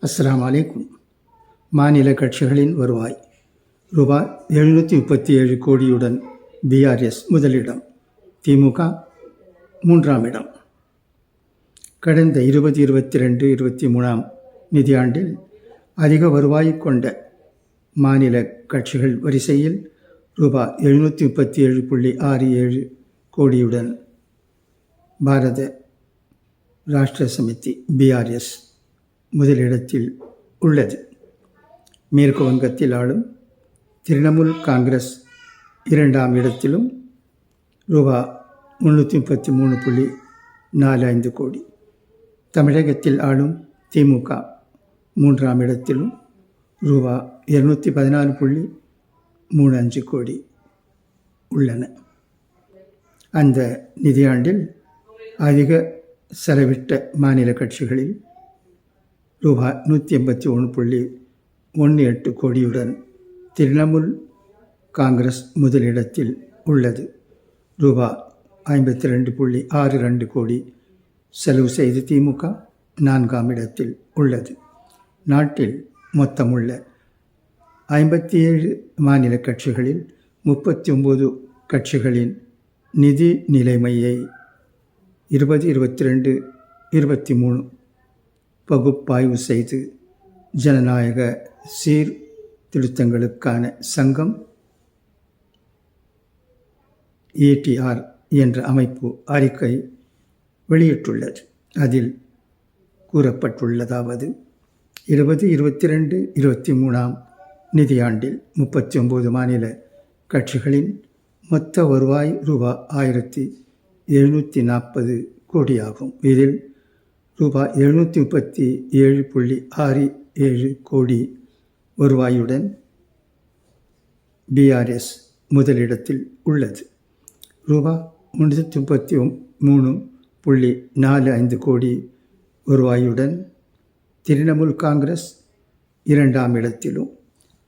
அஸ்லாம் அலைக்கும். மாநில கட்சிகளின் வருவாய். ரூபாய் எழுநூற்றி முப்பத்தி ஏழு கோடியுடன் பிஆர்எஸ் முதலிடம். திமுக மூன்றாம் இடம். கடந்த இருபது இருபத்தி ரெண்டு இருபத்தி மூணாம் நிதியாண்டில் அதிக வருவாய் கொண்ட மாநில கட்சிகள் வரிசையில் ரூபாய் எழுநூற்றி முப்பத்தி ஏழு புள்ளி ஆறு ஏழு கோடியுடன் பாரத ராஷ்டிர சமிதி பிஆர்எஸ் முதலிடத்தில் உள்ளது. மேற்கு வங்கத்தில் ஆளும் திரிணாமுல் காங்கிரஸ் இரண்டாம் இடத்திலும் ரூபா முந்நூற்றி முப்பத்தி மூணு புள்ளி நாலு ஐந்து கோடி. தமிழகத்தில் ஆளும் திமுக மூன்றாம் இடத்திலும் ரூபா இருநூற்றி பதினாலு புள்ளி மூணு அஞ்சு கோடி உள்ளன. அந்த நிதியாண்டில் அதிக செலவிட்ட மாநில கட்சிகளில் ரூபாய் நூற்றி எண்பத்தி ஒன்று புள்ளி ஒன்று எட்டு கோடியுடன் திரிணாமுல் காங்கிரஸ் முதலிடத்தில் உள்ளது. ரூபாய் ஐம்பத்தி ரெண்டு புள்ளி ஆறு ரெண்டு கோடி செலவு செய்து திமுக நான்காம் இடத்தில் உள்ளது. நாட்டில் மொத்தமுள்ள ஐம்பத்தி ஏழு மாநில கட்சிகளில் முப்பத்தி ஒம்பது கட்சிகளின் நிதி நிலைமையை இருபது இருபத்தி ரெண்டு இருபத்தி மூணு பகுப்பாய்வு செய்து ஜனநாயக சீர்திருத்தங்களுக்கான சங்கம் ஏடிஆர் என்ற அமைப்பு அறிக்கை வெளியிட்டுள்ளது. அதில் கூறப்பட்டுள்ளதாவது இருபது இருபத்தி ரெண்டு இருபத்தி மூணாம் நிதியாண்டில் முப்பத்தி ஒம்பது மாநில கட்சிகளின் மொத்த வருவாய் ரூபா ஆயிரத்தி எழுநூற்றி நாற்பது கோடியாகும். இதில் ரூபாய் எழுநூற்றி முப்பத்தி ஏழு புள்ளி ஆறு ஏழு கோடி வருவாயுடன் பிஆர்எஸ் முதலிடத்தில் உள்ளது. ரூபா முன்னூற்றி முப்பத்தி மூணு புள்ளி நாலு ஐந்து கோடி வருவாயுடன் திரிணாமுல் காங்கிரஸ் இரண்டாம் இடத்திலும்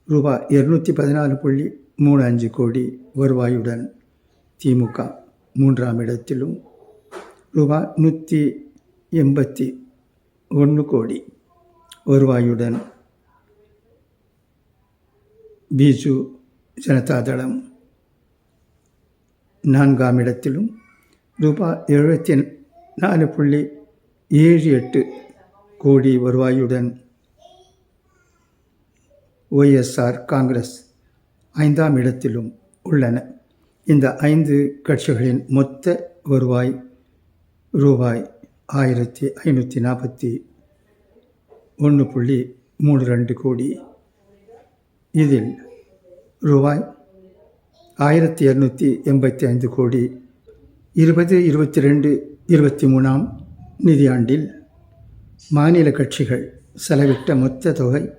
ரூபா இருநூற்றி பதினாலு புள்ளி மூணு அஞ்சு கோடி வருவாயுடன் திமுக மூன்றாம் இடத்திலும் ரூபா நூற்றி எண்பத்தி ஒன்று கோடி வருவாயுடன் பிஜு ஜனதாதளம் நான்காம் இடத்திலும் ரூபாய் எழுபத்தி நாலு புள்ளி ஏழு எட்டு கோடி வருவாயுடன் ஒய்எஸ்ஆர் காங்கிரஸ் ஐந்தாம் இடத்திலும் உள்ளன. இந்த ஐந்து கட்சிகளின் மொத்த வருவாய் ரூபாய் ஆயிரத்தி ஐநூற்றி நாற்பத்தி ஒன்று புள்ளி மூணு ரெண்டு கோடி. இதில் ரூபாய் ஆயிரத்தி இரநூத்தி எண்பத்தி ஐந்து கோடி இருபது இருபத்தி ரெண்டு இருபத்தி மூணாம் நிதியாண்டில் மாநில கட்சிகள் செலவிட்ட மொத்த தொகை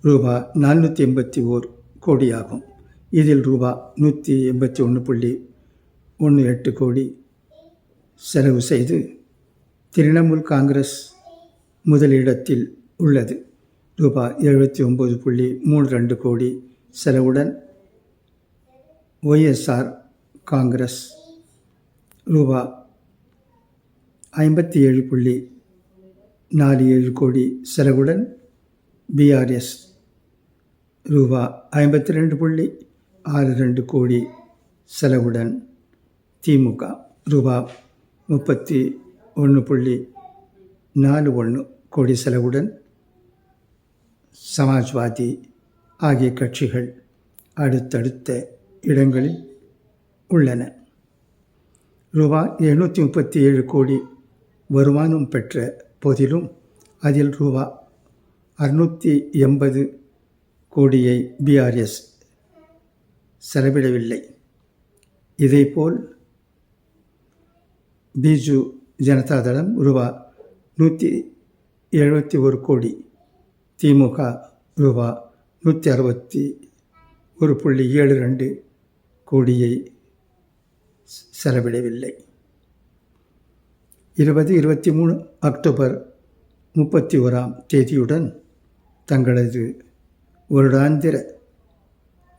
ரூபாய் நானூற்றி எண்பத்தி ஓர் கோடியாகும். இதில் ரூபா நூற்றி எண்பத்தி ஒன்று புள்ளி ஒன்று எட்டு கோடி செலவு செய்து திரிணாமுல் காங்கிரஸ் முதலிடத்தில் உள்ளது. ரூபாய் எழுபத்தி ஒம்பது புள்ளி மூணு ரெண்டு கோடி செலவுடன் ஒய்எஸ்ஆர் காங்கிரஸ். ரூபா ஐம்பத்தி ஏழு புள்ளி நாலு ஏழு கோடி செலவுடன் பிஆர்எஸ் ரூபா ஐம்பத்தி ரெண்டு புள்ளி ஆறு ரெண்டு கோடி செலவுடன் திமுக ரூபா முப்பத்தி ஒன்று புள்ளி நாலு ஒன்று கோடி செலவுடன் சமாஜ்வாதி ஆகிய கட்சிகள் அடுத்தடுத்த இடங்களில் உள்ளன. ரூபாய் எழுநூற்றி முப்பத்தி ஏழு கோடி வருமானம் பெற்ற போதிலும் அதில் ரூபா அறுநூற்றி எண்பது கோடியை பிஆர்எஸ் செலவிடவில்லை. இதேபோல் பிஜு ஜனதாதளம் ரூபா நூற்றி எழுபத்தி ஒரு கோடி திமுக ரூபா நூற்றி அறுபத்தி ஒரு புள்ளி ஏழு ரெண்டு கோடியை செலவிடவில்லை. இருபது இருபத்தி மூணு அக்டோபர் முப்பத்தி ஓராம் தேதியுடன் தங்களது வருடாந்திர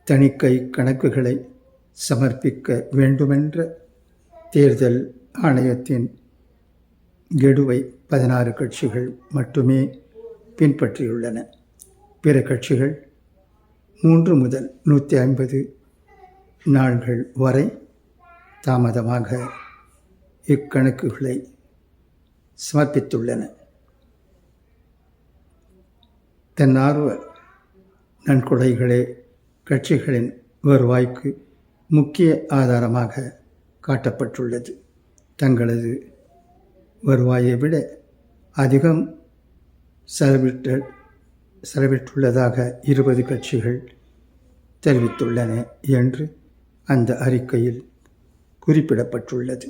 தணிக்கை கணக்குகளை சமர்ப்பிக்க வேண்டுமென்ற தேர்தல் ஆணையத்தின் கெடுவை பதினாறு கட்சிகள் மட்டுமே பின்பற்றியுள்ளன. பிற கட்சிகள் மூன்று முதல் நூற்றி ஐம்பது நாள்கள் வரை தாமதமாக இக்கணக்குகளை சமர்ப்பித்துள்ளன. தன்னார்வ நன்கொடைகளே கட்சிகளின் வருவாய்க்கு முக்கிய ஆதாரமாக காட்டப்பட்டுள்ளது. தங்களது வருவாயை விட அதிகம் செலவிட்ட செலவிட்டுள்ளதாக இருபது கட்சிகள் தெரிவித்துள்ளன என்று அந்த அறிக்கையில் குறிப்பிடப்பட்டுள்ளது.